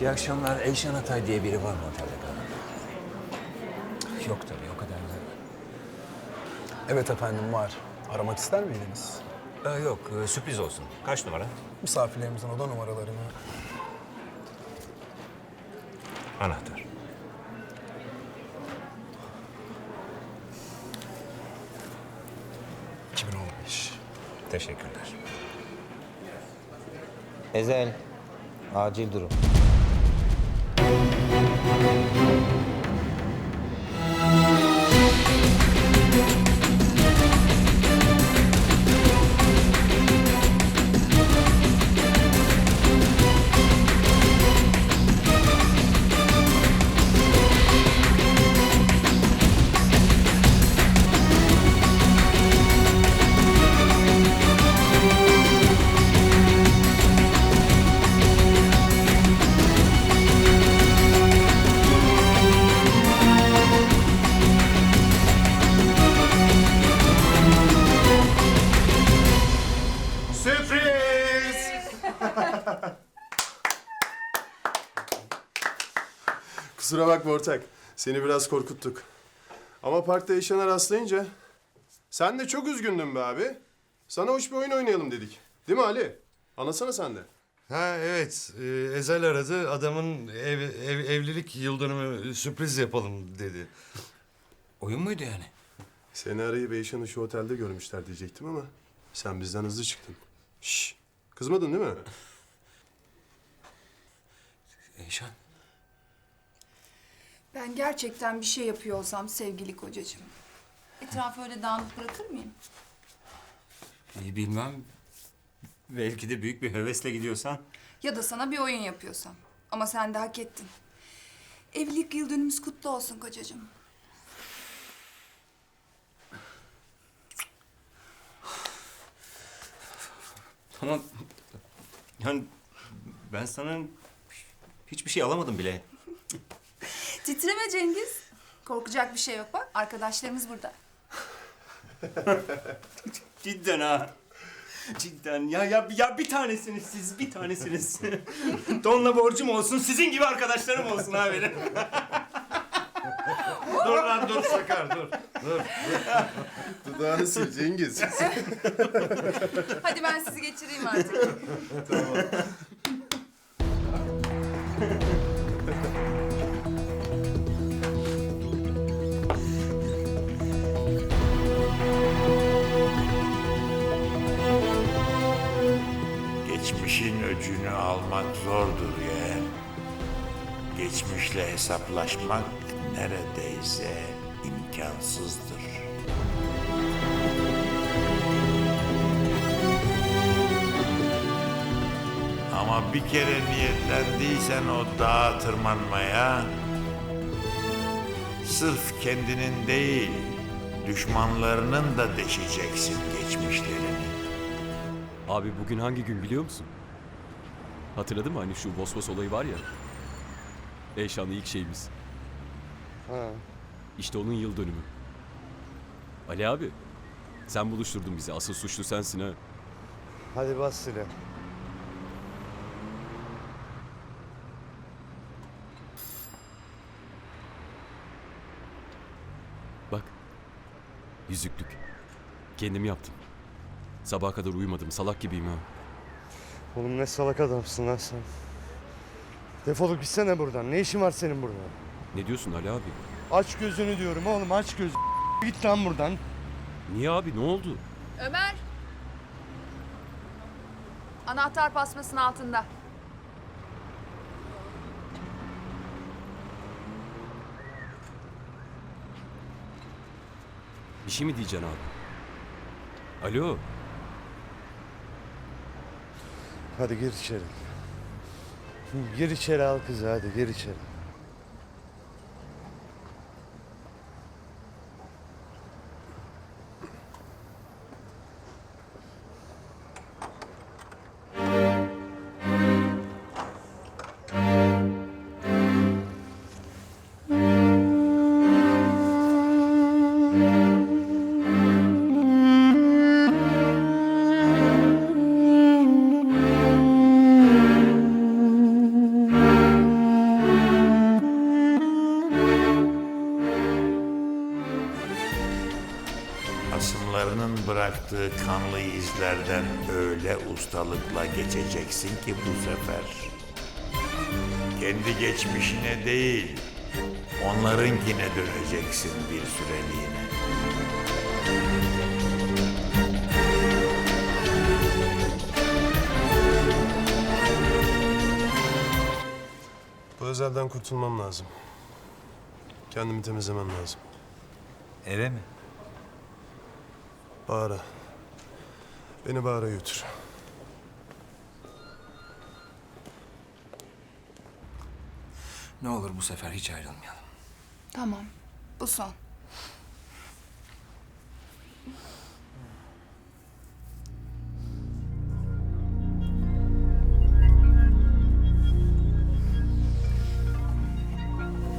İyi akşamlar. Eyşan Atay diye biri var mı otelde kalan? Yok tabii, o kadar da. Evet efendim var. Aramak ister miydiniz? Ee, yok, e, sürpriz olsun. Kaç numara? Misafirlerimizin oda numaralarını. Anahtar. ...2015. Teşekkürler. Ezel, acil durum. Kusura bakma ortak. Seni biraz korkuttuk. Ama parkta yaşana rastlayınca... Sen de çok üzgündün be abi. Sana hoş bir oyun oynayalım dedik. Değil mi Ali? Anlatsana sen de. Ha evet. Ee, Ezel aradı. Adamın ev, ev- evlilik yıl dönümü sürpriz yapalım dedi. Oyun muydu yani? Seni arayıp Eyşan'ı şu otelde görmüşler diyecektim ama... Sen bizden hızlı çıktın. Şş, kızmadın değil mi? Eyşan. Ben gerçekten bir şey yapıyor olsam sevgili kocacığım. Etrafı öyle dağınık bırakır mıyım? İyi bilmem. Belki de büyük bir hevesle gidiyorsan. Ya da sana bir oyun yapıyorsam. Ama sen de hak ettin. Evlilik yıl dönümümüz kutlu olsun kocacığım. Ama yani ben sana hiçbir şey alamadım bile. Titreme Cengiz. Korkacak bir şey yok bak. Arkadaşlarımız burada. Cidden ha. Cidden ya ya ya bir tanesiniz siz bir tanesiniz. Donla borcum olsun sizin gibi arkadaşlarım olsun ha benim. dur lan dur Sakar dur. Dur. Dudağını sil Cengiz. Hadi ben sizi geçireyim artık. Geçmişin Geçmişle hesaplaşmak neredeyse imkansızdır. Ama bir kere niyetlendiysen o dağa tırmanmaya, sırf kendinin değil, düşmanlarının da deşeceksin geçmişlerini. Abi bugün hangi gün biliyor musun? Hatırladın mı hani şu Vosvos olayı var ya? Eyşanlı ilk şeyimiz. Ha. İşte onun yıl dönümü. Ali abi, sen buluşturdun bizi. Asıl suçlu sensin ha. Hadi bas Sile. Bak, yüzüklük. Kendim yaptım. Sabaha kadar uyumadım. Salak gibiyim ha. Oğlum ne salak adamsın lan sen. Defolup gitsene buradan. Ne işin var senin burada? Ne diyorsun Ali abi? Aç gözünü diyorum oğlum aç göz. Git lan buradan. Niye abi? Ne oldu? Ömer. Anahtar pasmasının altında. Bir şey mi diyeceksin abi? Alo. Hadi gir içeri. Gir içeri al kızı hadi gir içeri. thank you bıraktığı kanlı izlerden öyle ustalıkla geçeceksin ki bu sefer. Kendi geçmişine değil, onlarınkine döneceksin bir süreliğine. Bu özelden kurtulmam lazım. Kendimi temizlemem lazım. Eve mi? Bahar'a. Beni Bahar'a götür. Ne olur bu sefer hiç ayrılmayalım. Tamam. Bu son.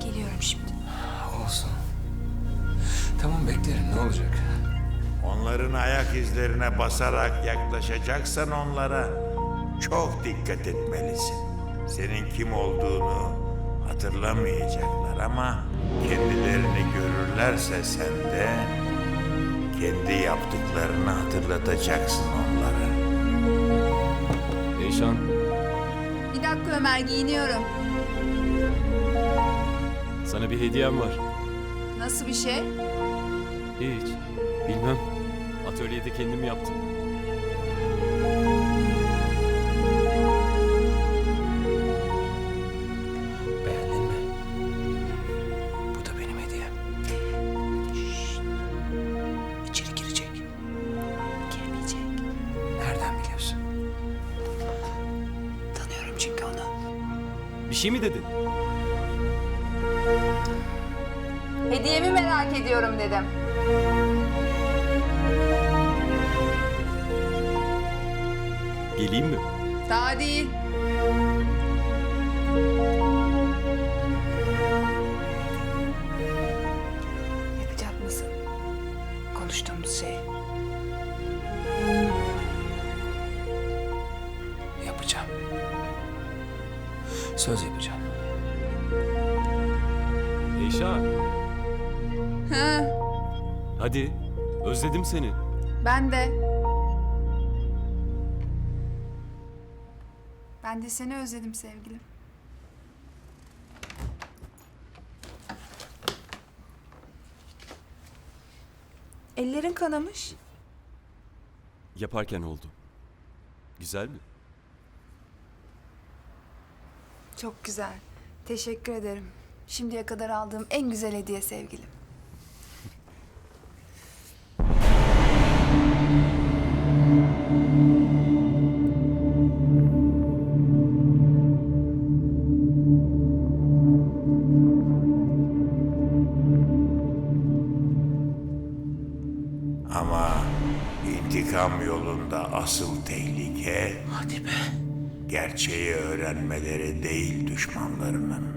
Geliyorum şimdi. Olsun. Tamam beklerim ne olacak? Onların ayak izlerine basarak yaklaşacaksan onlara çok dikkat etmelisin. Senin kim olduğunu hatırlamayacaklar ama kendilerini görürlerse sen de kendi yaptıklarını hatırlatacaksın onlara. Eyşan, Bir dakika Ömer giyiniyorum. sana bir hediyem var. Nasıl bir şey? Hiç. Bilmem. Atölyede kendim yaptım. Beğendin mi? Bu da benim hediyem. İçeri girecek. Girmeyecek. Nereden biliyorsun? Tanıyorum çünkü onu. Bir şey mi dedin? Hediyemi merak ediyorum dedim. Geleyim mi? Daha değil. Yapacak mısın? Konuştuğumuz şey. Yapacağım. Söz yapacağım. Eyşan, Ha, hadi. Özledim seni. ben de. Ben de seni özledim sevgilim. Ellerin kanamış. Yaparken oldu. Güzel mi? Çok güzel. Teşekkür ederim. Şimdiye kadar aldığım en güzel hediye sevgilim. Asıl tehlike Hadi be. gerçeği öğrenmeleri değil düşmanlarının.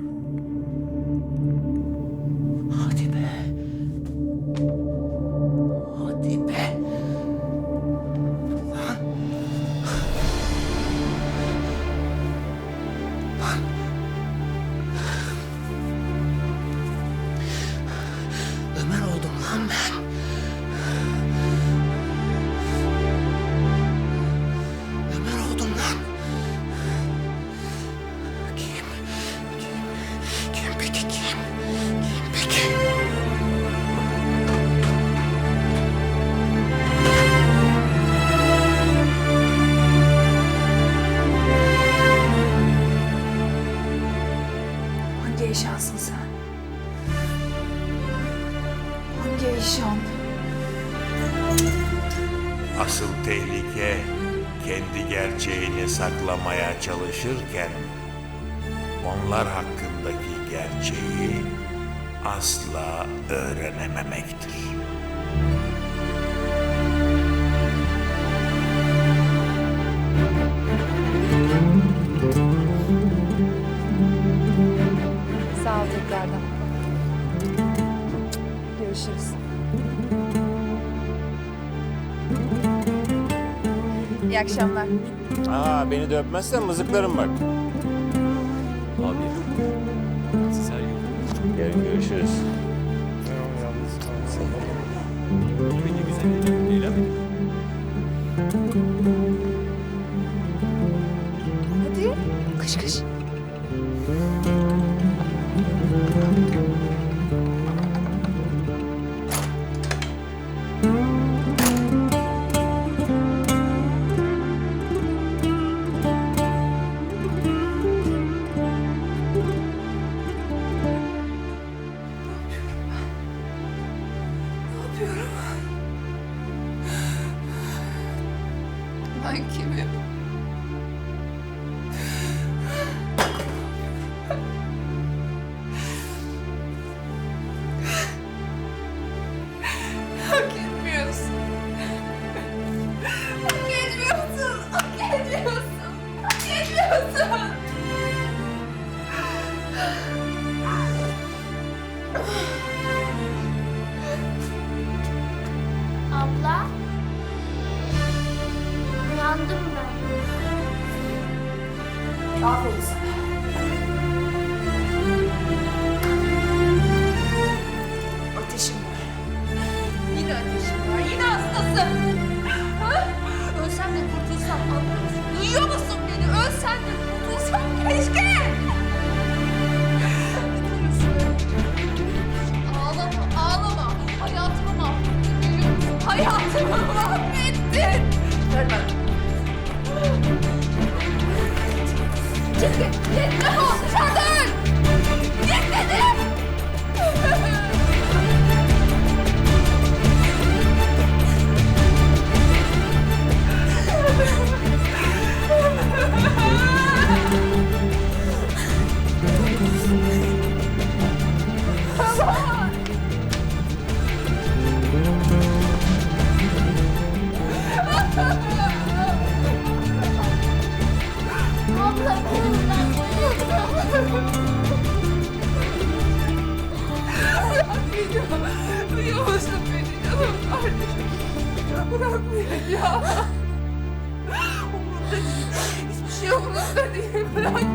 Asıl tehlike kendi gerçeğini saklamaya çalışırken onlar hakkındaki gerçeği asla öğrenememektir. Sağ ol tekrardan. Görüşürüz. İyi akşamlar. Aa beni de öpmezsen mızıklarım bak. Abi. Siz her gün. Yarın görüşürüz. Beni güzel mi? diyorum. Ben kimim? Hak etmiyorsun. Hak etmiyorsun. 不 要